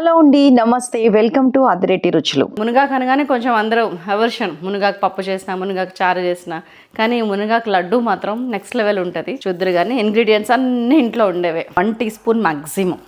Hello అండి నమస్తే welcome to అదిరెట్టి రుచులు. మునగాకు అనగానే కొంచెం అందరూ అవర్షన్ మునగాకు పప్పు చేసిన మునగాకు చారు చేసిన కానీ మునగాకు లడ్డు మాత్రం నెక్స్ట్ లెవెల్ ఉంటుంది. చూద్దరు కానీ ఇంగ్రీడియంట్స్ అన్ని ఇంట్లో ఉండేవే. వన్ టీ స్పూన్ మ్యాక్సిమం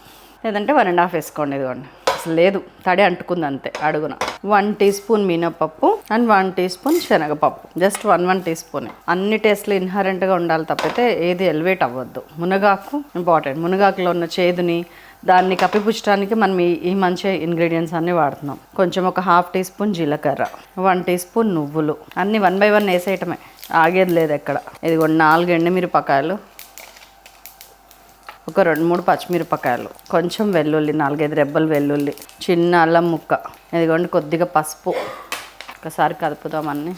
లేదంటే వన్ అండ్ హాఫ్ వేసుకోండి ఇదిగోండి. అసలు లేదు తడి అంటుకుంది అంతే అడుగున. వన్ టీ స్పూన్ మినపప్పు అండ్ వన్ టీ స్పూన్ శనగపప్పు. Just one one teaspoon. అన్ని టేస్ట్లు ఇన్హరెంట్గా ఉండాలి తప్పితే ఏది ఎలివేట్ అవ్వద్దు. మునగాకు ఇంపార్టెంట్ మునగాకులో ఉన్న చేదుని దాన్ని కప్పిపుచ్చడానికి మనం ఈ మంచి ఇంగ్రీడియంట్స్ అన్నీ వాడుతున్నాం. కొంచెం ఒక హాఫ్ టీ స్పూన్ జీలకర్ర వన్ టీ స్పూన్ నువ్వులు. అన్నీ వన్ బై వన్ వేసేయటమే. ఆగేది లేదు ఎక్కడ. ఇదిగోండి నాలుగు ఎండుమిరపకాయలు ఒక రెండు మూడు పచ్చిమిరపకాయలు కొంచెం వెల్లుల్లి నాలుగైదు రెబ్బలు వెల్లుల్లి చిన్న అల్లం ముక్క. ఇదిగోండి కొద్దిగా పసుపు. ఒకసారి కలుపుదాం అన్నీ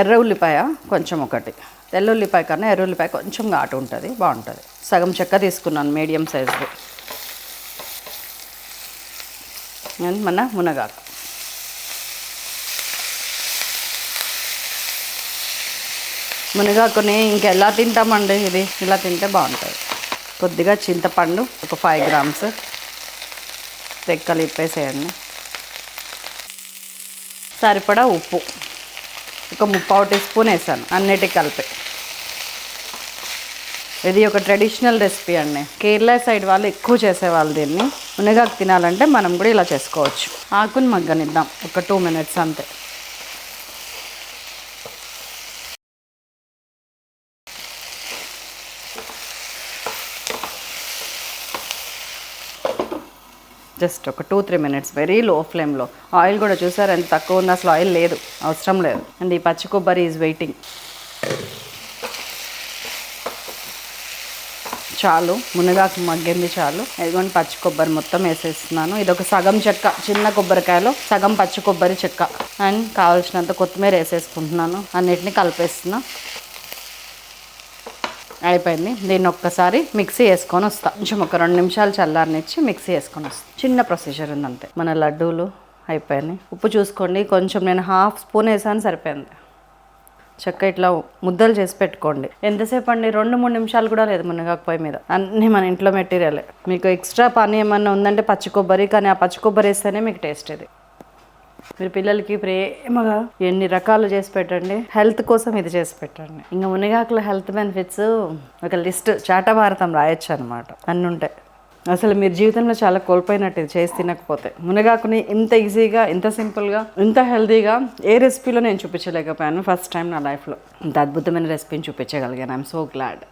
ఎర్ర ఉల్లిపాయ కొంచెం ఒకటి. తెల్ల ఉల్లిపాయ కన్నా ఎర్ర ఉల్లిపాయ కొంచెం ఘాటు ఉంటుంది బాగుంటుంది. సగం చెక్క తీసుకున్నాను మీడియం సైజుది అండ్ మన మునగాకు. మునగాకుని ఇంకెలా తింటామండి ఇది? ఇలా తింటే బాగుంటుంది. కొద్దిగా చింతపండు ఒక ఫైవ్ గ్రామ్స్. రెక్కలు ఇప్పేసేయండి. సరిపడా ఉప్పు. ఒక ముప్పావు టీ స్పూన్ వేసాను అన్నిటికి కలిపి. ఇది ఒక ట్రెడిషనల్ రెసిపీ అండి. కేరళ సైడ్ వాళ్ళు ఎక్కువ చేసేవాళ్ళు దీన్ని. మునగాకు తినాలంటే మనం కూడా ఇలా చేసుకోవచ్చు. ఆకుని మగ్గనిద్దాం ఒక టూ మినిట్స్ అంతే. జస్ట్ ఒక two three minutes very low. ఫ్లేమ్లో ఆయిల్ కూడా చూసారు? ఎంత తక్కువ ఉంది అసలు ఆయిల్ లేదు. అవసరం లేదు. అండ్ ఈ పచ్చి కొబ్బరి ఈజ్ వెయిటింగ్ చాలు. మునగాకు మగ్గింది చాలు. ఇదిగోండి పచ్చి కొబ్బరి మొత్తం వేసేస్తున్నాను. ఇది ఒక సగం చెక్క చిన్న కొబ్బరికాయలో సగం పచ్చి కొబ్బరి చెక్క. అండ్ కావాల్సినంత కొత్తిమీర వేసేసుకుంటున్నాను. అన్నిటిని కలిపేస్తున్నా. అయిపోయింది. దీన్ని ఒక్కసారి మిక్సీ వేసుకొని వస్తా. కొంచెం ఒక రెండు నిమిషాలు చల్లారనిచ్చి మిక్సీ వేసుకొని వస్తాను చిన్న ప్రొసీజర్ ఉంది అంతే మన లడ్డూలు అయిపోయినాయి. ఉప్పు చూసుకోండి. కొంచెం నేను హాఫ్ స్పూన్ వేసాను సరిపోయింది. చక్క ఇట్లా ముద్దలు చేసి పెట్టుకోండి. ఎంతసేపు అండి? రెండు మూడు నిమిషాలు కూడా లేదు మునగాకపోయి పొయ్యి మీద. అన్నీ మన ఇంట్లో మెటీరియలే మీకు ఎక్స్ట్రా పని ఏమన్నా ఉందంటే పచ్చి కొబ్బరి కానీ ఆ పచ్చి కొబ్బరి వేస్తేనే మీకు టేస్ట్ ఇది. మీరు పిల్లలకి ప్రేమగా ఎన్ని రకాలు చేసి పెట్టండి హెల్త్ కోసం ఇది చేసి పెట్టండి. ఇంకా మునగాకుల హెల్త్ బెనిఫిట్స్ ఒక లిస్ట్ చాటభారతం రాయొచ్చు అనమాట అన్నీ ఉంటాయి అసలు మీరు జీవితంలో చాలా కోల్పోయినట్టు ఇది చేసి తినకపోతే. మునగాకుని ఇంత ఈజీగా ఇంత సింపుల్గా ఇంత హెల్తీగా ఏ రెసిపీలో నేను చూపించలేకపోయాను ఫస్ట్ టైం నా లైఫ్లో ఇంత అద్భుతమైన రెసిపీని చూపించగలిగాను. I'm so glad